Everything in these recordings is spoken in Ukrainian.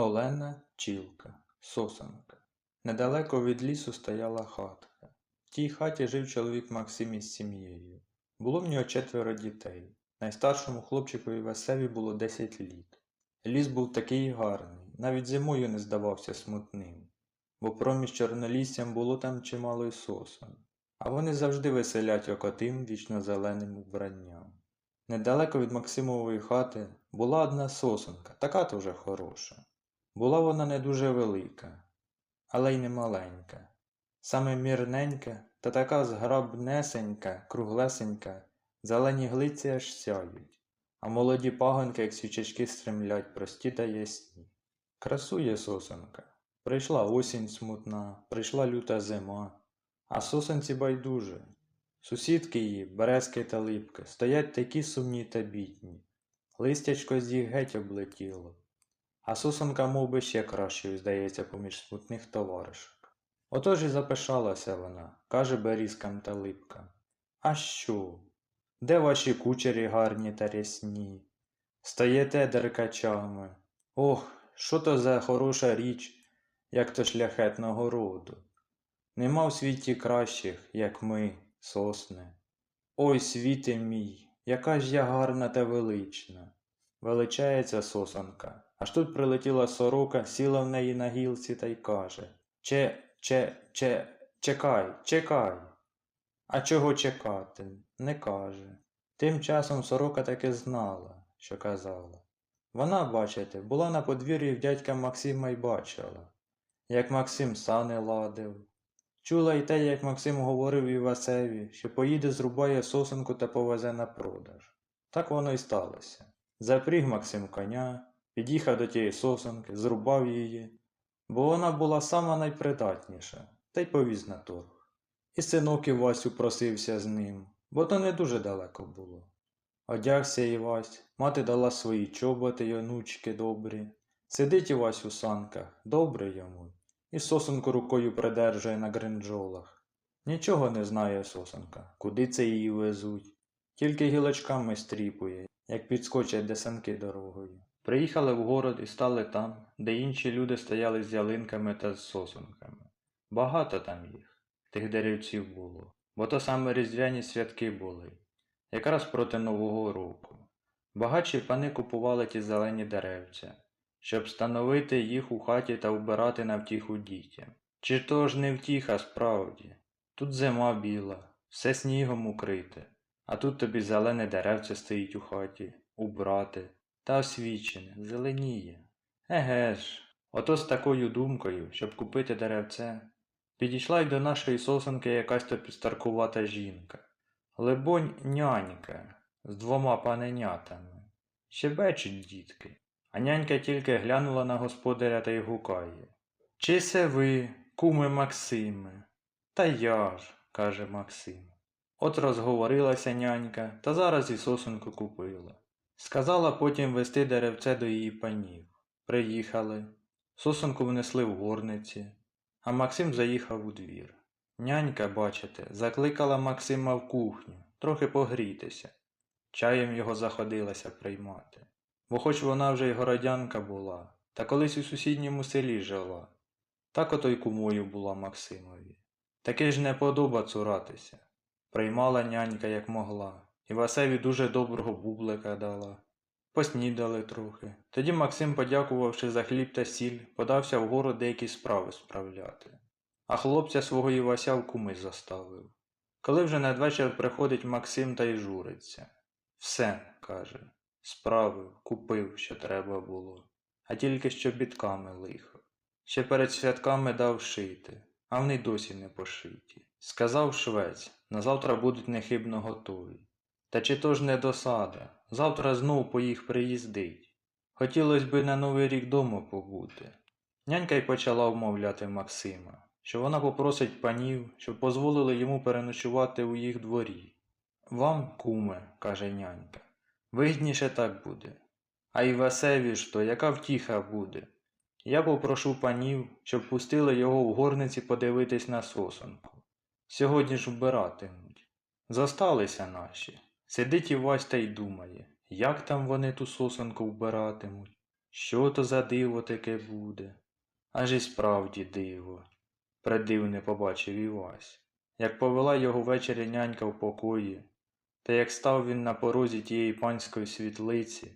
Олена Чілка, сосенка. Недалеко від лісу стояла хатка. В тій хаті жив чоловік Максим із сім'єю. Було в нього четверо дітей. Найстаршому хлопчикові Васеві було 10 літ. Ліс був такий гарний, навіть зимою не здавався смутним, бо проміж чорноліссям було там чимало й сосон, а вони завжди веселять окотим вічно зеленим вбранням. Недалеко від Максимової хати була одна сосенка, така то вже хороша. Була вона не дуже велика, але й не маленька. Саме мірненька та така зграбнесенька, круглесенька, зелені глиці аж сяють, а молоді пагонки, як свічечки, стремлять прості та ясні. Красує сосенка. Прийшла осінь смутна, прийшла люта зима, а сосенці байдуже. Сусідки її, березки та липки, стоять такі сумні та бідні. Листячко з їх геть облетіло. А сосенка мов би, ще кращою, здається, поміж смутних товаришок. Отож і запишалася вона, каже берізкам та липкам. А що? Де ваші кучері гарні та рясні? Стаєте деркачами. Ох, що то за хороша річ, як то шляхетного роду. Нема в світі кращих, як ми, сосни. Ой, світе мій, яка ж я гарна та велична. Величається сосонка. Аж тут прилетіла сорока, сіла в неї на гілці та й каже Че, че, че, чекай, чекай. А чого чекати? Не каже. Тим часом сорока таки знала, що казала. Вона, бачите, була на подвір'ї в дядька Максима й бачила, як Максим сани ладив. Чула й те, як Максим говорив Івасеві, що поїде зрубає сосенку та повезе на продаж. Так воно й сталося. Запріг Максим коня, під'їхав до тієї сосенки, зрубав її, бо вона була сама найпридатніша, та й повіз на торг. І синок Івасю просився з ним, бо то не дуже далеко було. Одягся Івась, мати дала свої чоботи й онучки добрі. Сидить Івась у санках, добре йому, і сосенку рукою придержує на гринджолах. Нічого не знає сосенка, куди це її везуть, тільки гілочками стріпує, як підскочать десанки дорогою. Приїхали в город і стали там, де інші люди стояли з ялинками та з сосунками. Багато там їх, тих деревців було, бо то саме різдвяні святки були, якраз проти Нового року. Багатші пани купували ті зелені деревця, щоб встановити їх у хаті та вбирати на втіху дітям. Чи то ж не втіха справді? Тут зима біла, все снігом укрите, а тут тобі зелене деревце стоїть у хаті, убрати, та освічене, зеленіє. Еге ж, ото з такою думкою, щоб купити деревце, підійшла й до нашої сосенки якась то підстаркувата жінка. Лебонь нянька з двома паненятами. Щебечуть дітки, а нянька тільки глянула на господаря та й гукає. Чи се ви, куме Максиме? Та я ж, каже Максим. От розговорилася нянька, та зараз і сосенку купила. Сказала потім вести деревце до її панів. Приїхали. Сосенку внесли в горниці, а Максим заїхав у двір. Нянька, бачите, закликала Максима в кухню, трохи погрітися. Чаєм його заходилася приймати. Бо хоч вона вже й городянка була, та колись у сусідньому селі жила. Так ото й кумою була Максимові. Таки ж не подоба цуратися. Приймала нянька як могла, і Васеві дуже доброго бублика дала. Поснідали трохи. Тоді Максим, подякувавши за хліб та сіль, подався в город деякі справи справляти. А хлопця свого Івася в куми заставив. Коли вже надвечір приходить Максим та й журиться. Все, каже, справив, купив, що треба було, а тільки що бітками лихо. Ще перед святками дав шити, а вони досі не пошиті. Сказав швець, на завтра будуть нехибно готові. Та чи то ж не досада, завтра знов по їх приїздить. Хотілося би на новий рік дома побути. Нянька й почала вмовляти Максима, що вона попросить панів, щоб дозволили йому переночувати у їх дворі. Вам, куме, каже нянька, вигідніше так буде. А й Васеві ж то, яка втіха буде. Я попрошу панів, щоб пустили його в горниці подивитись на сосонку. Сьогодні ж вбиратимуть. Зосталися наші. Сидить Івась та й думає, як там вони ту сосенку вбиратимуть. що то за диво таке буде? Аж і справді диво. Предивне побачив Івась, як повела його ввечері нянька в покої, та як став він на порозі тієї панської світлиці,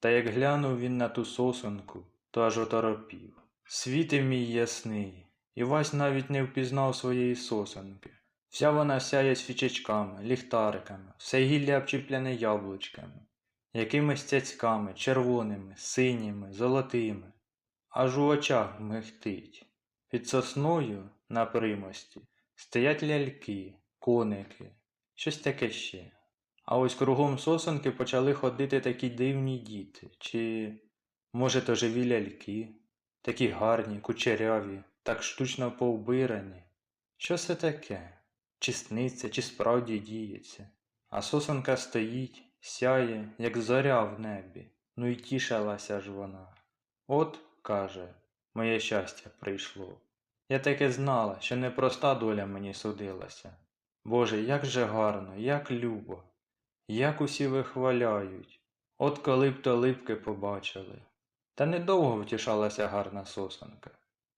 та як глянув він на ту сосонку, то аж оторопів. Світи мій ясний, Івась навіть не впізнав своєї сосонки. Вся вона сяє свічечками, ліхтариками, все гілля обчіпляне яблучками, якимись цяцьками, червоними, синіми, золотими, аж у очах мигтить. Під сосною на примості стоять ляльки, коники, щось таке ще. А ось кругом сосонки почали ходити такі дивні діти, чи, може, то живі ляльки, такі гарні, кучеряві, так штучно повбирані. Що це таке? Чи сниться, чи справді діється? А сосонка стоїть, сяє, як зоря в небі, ну й тішилася ж вона. От, каже, моє щастя прийшло. Я таки знала, що непроста доля мені судилася. Боже, як же гарно, як любо, як усі вихваляють. От коли б то липки побачили. Та недовго втішалася гарна сосонка.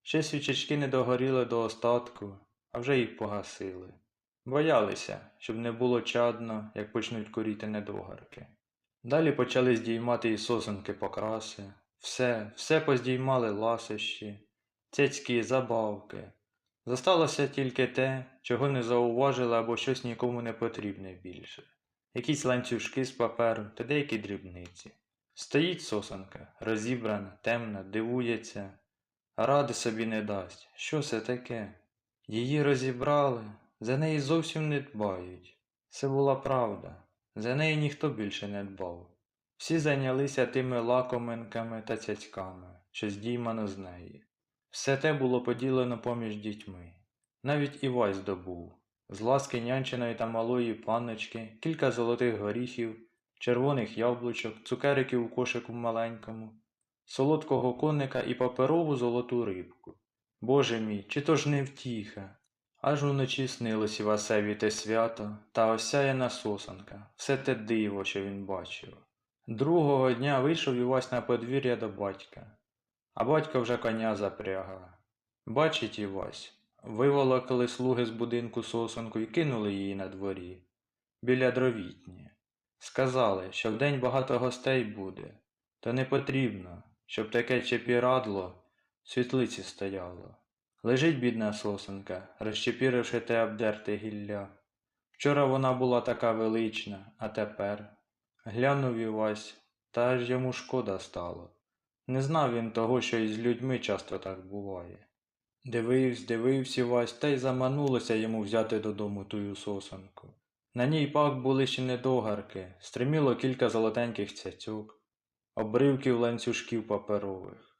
Ще свічечки не догоріли до остатку, а вже їх погасили. Боялися, щоб не було чадно, як почнуть коріти недогарки. Далі почали здіймати і сосенки покраси, все, все поздіймали ласощі, цяцькі, забавки. Зосталося тільки те, чого не зауважили або щось нікому не потрібне більше. Якісь ланцюжки з паперу та деякі дрібниці. Стоїть сосенка, розібрана, темна, дивується, ради собі не дасть. Що це таке? Її розібрали, за неї зовсім не дбають. Це була правда. За неї ніхто більше не дбав. Всі зайнялися тими лакоминками та цяцьками, що здіймано з неї. Все те було поділено поміж дітьми. Навіть Івась здобув з ласки нянчиної та малої панночки кілька золотих горіхів, червоних яблучок, цукериків у кошику маленькому, солодкого коника і паперову золоту рибку. Боже мій, чи то ж не втіха? Аж уночі снилось Івасеві те свято та осяяна сосанка, все те диво, що він бачив. Другого дня вийшов Івась на подвір'я до батька, а батько вже коня запряга. Бачить Івась, виволокли слуги з будинку сосанку і кинули її на дворі, біля дровітні. Сказали, що вдень багато гостей буде, то не потрібно, щоб таке чепірадло світлиці стояло. Лежить бідна сосенка, розчепіривши те обдерте гілля. Вчора вона була така велична, а тепер. Глянув Івась, та аж йому шкода стало. Не знав він того, що і з людьми часто так буває. Дивився, дивився Івась, та й заманулося йому взяти додому тую сосенку. На ній пак були ще недогарки, стриміло кілька золотеньких цяцьок, обривків ланцюжків паперових.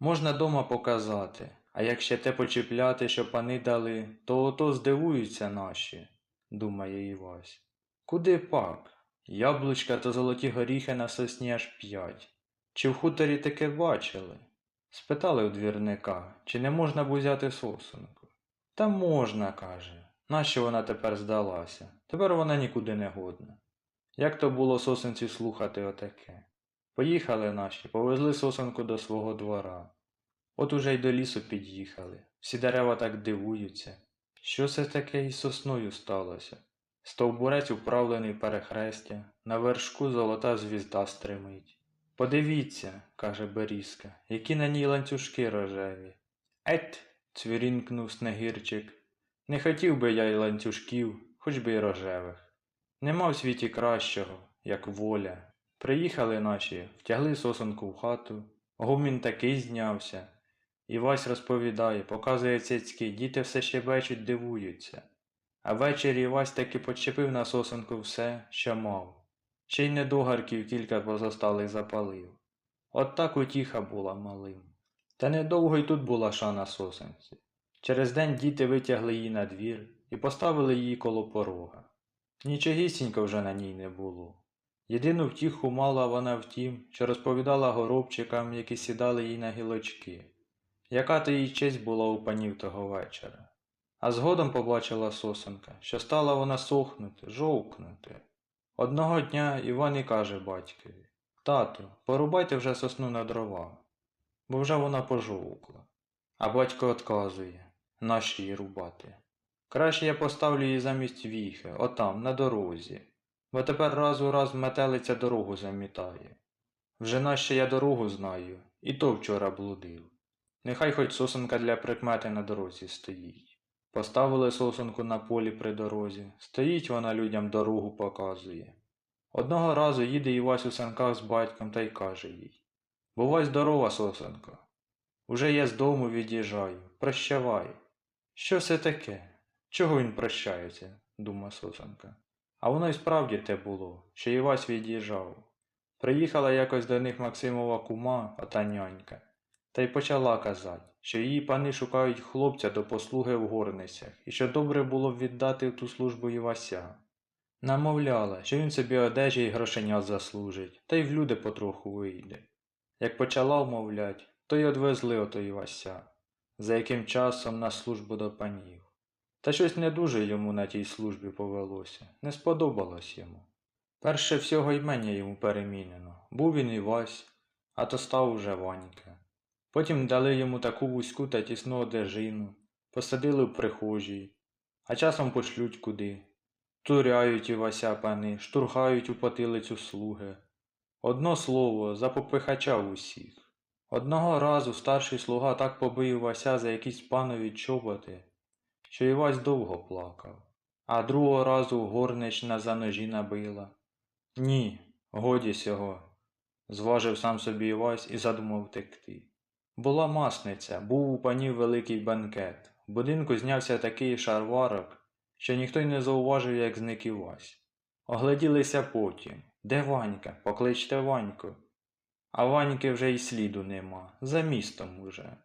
Можна дома показати, а як ще те почіпляти, що пани дали, то ото здивуються наші, думає Івась. Куди пак? Яблучка та золоті горіхи на сосні аж п'ять. Чи в хуторі таке бачили? Спитали у двірника, чи не можна б узяти сосунку. Та можна, каже. Нащо вона тепер здалася? Тепер вона нікуди не годна. Як то було сосенці слухати отаке? Поїхали наші, повезли сосенку до свого двора. От уже й до лісу під'їхали. Всі дерева так дивуються. Що це таке із сосною сталося? Стовбурець управлений перехрестя, на вершку золота звізда стримить. Подивіться, каже Берізка, які на ній ланцюжки рожеві. Ет, цвірінкнув снегірчик. Не хотів би я й ланцюжків, хоч би й рожевих. Нема в світі кращого, як воля. Приїхали наші, втягли сосонку в хату, гумін такий знявся. Івась розповідає, показує цяцьки, діти все ще бачать, дивуються. А ввечері Івась таки почепив на сосенку все, що мав. Ще й недогарків кілька позосталих запалив. От так утіха була малим. Та недовго й тут була шана сосенці. Через день діти витягли її на двір і поставили її коло порога. Нічогісінько вже на ній не було. Єдину втіху мала вона в тім, що розповідала горобчикам, які сідали їй на гілочки, яка то їй честь була у панів того вечора. А згодом побачила сосенка, що стала вона сохнути, жовкнути. Одного дня Іван і каже батькові Тату, порубайте вже сосну на дрова, бо вже вона пожовкла. А батько отказує, нащо її рубати. Краще я поставлю її замість віхи, отам, на дорозі, бо тепер раз у раз метелиця дорогу замітає. Вже нащо я дорогу знаю, і то вчора блудив. Нехай хоч сосенка для прикмети на дорозі стоїть. Поставили сосенку на полі при дорозі, стоїть вона людям дорогу показує. Одного разу їде Івась у санках з батьком та й каже їй Бувай здорова, сосенко. Уже я з дому від'їжджаю. Прощавай. Що це таке? Чого він прощається? дума сосенка. А воно й справді те було, що Івась від'їжджав. Приїхала якось до них Максимова кума, ота нянька, та й почала казати, що її пани шукають хлопця до послуги в горницях, і що добре було б віддати ту службу Івася. Намовляла, що він собі одежі й грошенят заслужить, та й в люди потроху вийде. Як почала вмовлять, то й одвезли ото Івася, за яким часом на службу до панів. Та щось не дуже йому на тій службі повелося, не сподобалось йому. Перше всього ймення йому перемінено. Був він Івась, а то став уже Ванька. Потім дали йому таку вузьку та тісну одежину, посадили в прихожій, а часом пошлють куди. Туряють Івася пани, штурхають у потилицю слуги. Одно слово, за попихача в усіх. Одного разу старший слуга так побив Івася за якісь панові чоботи, що Івась довго плакав, а другого разу горнична за ножі набила. Ні, годі сього, зважив сам собі Івась і задумав втекти. Була масниця, був у панів великий банкет. В будинку знявся такий шарварок, що ніхто й не зауважив, як зник Івась. Огляділися потім. Де Ванька? Покличте Ваньку. А Ваньки вже й сліду нема, за містом уже.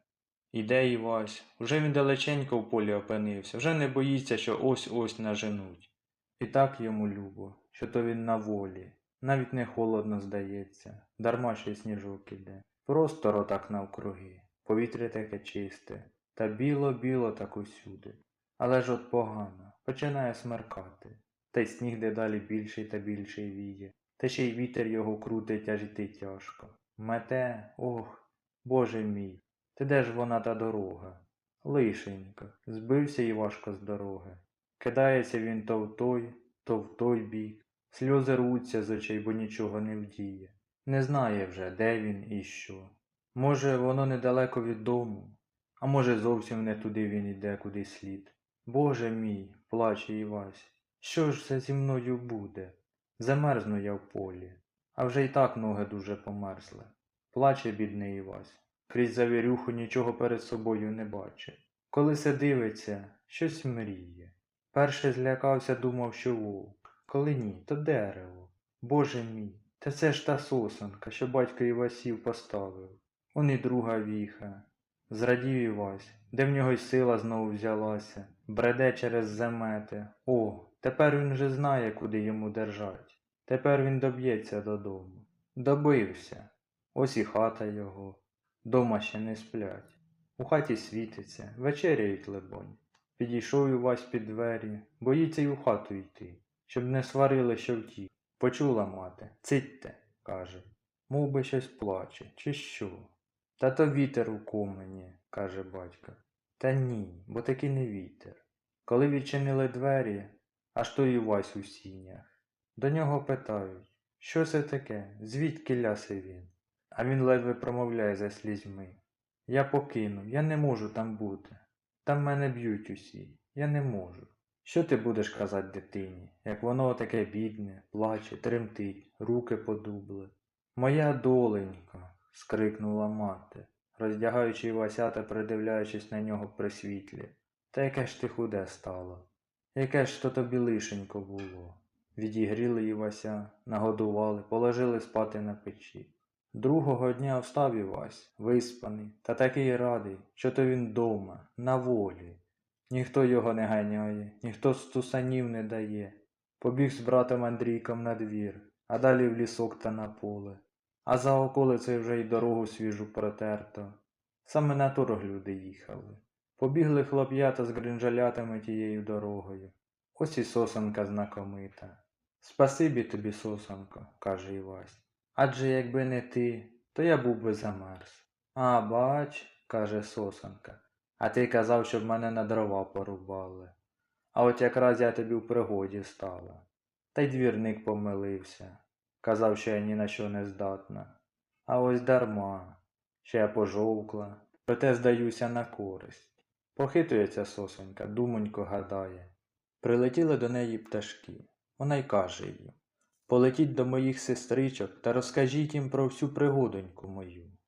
Іде Івась, уже він далеченько в полі опинився, вже не боїться, що ось-ось наженуть. І так йому любо, що то він на волі, навіть не холодно здається, дарма ще й сніжок іде. Просторо так навкруги, повітря таке чисте, та біло-біло так усюди. Але ж от погано, починає смеркати, та й сніг дедалі більший та більший віє, та ще й вітер його крутить, аж йти тяжко. Мете, ох, Боже мій, ти де ж вона та дорога? Лишенько, збився і важко з дороги. Кидається він то в той, то в той бік, сльози рвуться з очей, бо нічого не вдіє. Не знає вже, де він і що. Може, воно недалеко від дому, а може, зовсім не туди він іде, куди слід. Боже мій, плаче Івась, що ж це зі мною буде? Замерзну я в полі, а вже й так ноги дуже померзли. Плаче бідний Івась, крізь завірюху нічого перед собою не бачить. Коли се дивиться, щось мріє. Перше злякався, думав, що вовк, коли ні, то дерево. Боже мій, та це ж та сосенка, що батько Івасів поставив. Он і друга віха. Зрадів Івась, де в нього й сила знову взялася, бреде через замети. О, тепер він вже знає, куди йому держать. Тепер він доб'ється додому. Добився. Ось і хата його. Дома ще не сплять. У хаті світиться, вечеряють, лебонь. Підійшов Івась під двері, боїться й у хату йти, щоб не сварили, що втік. Почула мати. Цитьте, каже. Мов би щось плаче, чи що? Та то вітер у комені, каже батько. Та ні, бо таки не вітер. Коли відчинили двері, аж то і Івась у сінях. До нього питають, що це таке, звідки ляси він? А він ледве промовляє за слізьми. Я покину, я не можу там бути. Там мене б'ють усі, я не можу. Що ти будеш казати дитині, як воно таке бідне, плаче, тремтить, руки подубли? Моя доленька, скрикнула мати, роздягаючи Івася та придивляючись на нього при світлі. Та яке ж ти худе стало? Яке ж то тобі лишенько було? Відігріли Івася, нагодували, положили спати на печі. Другого дня встав Івась, виспаний, та такий радий, що то він дома, на волі. Ніхто його не ганяє, ніхто стусанів не дає. Побіг з братом Андрійком на двір, а далі в лісок та на поле. А за околицею вже й дорогу свіжу протерто. Саме на торг люди їхали. Побігли хлоп'ята з гринжалятами тією дорогою. Ось і сосенка знакомита. Спасибі тобі, сосенко, каже Івась. Адже якби не ти, то я був би замерз. А, бач, каже сосонка, а ти казав, щоб мене на дрова порубали. А от якраз я тобі в пригоді стала. Та й двірник помилився. Казав, що я ні на що не здатна. А ось дарма, що я пожовкла, проте здаюся на користь. Похитується сосонька, думонько гадає. Прилетіли до неї пташки. Вона й каже їм Полетіть до моїх сестричок та розкажіть їм про всю пригодоньку мою.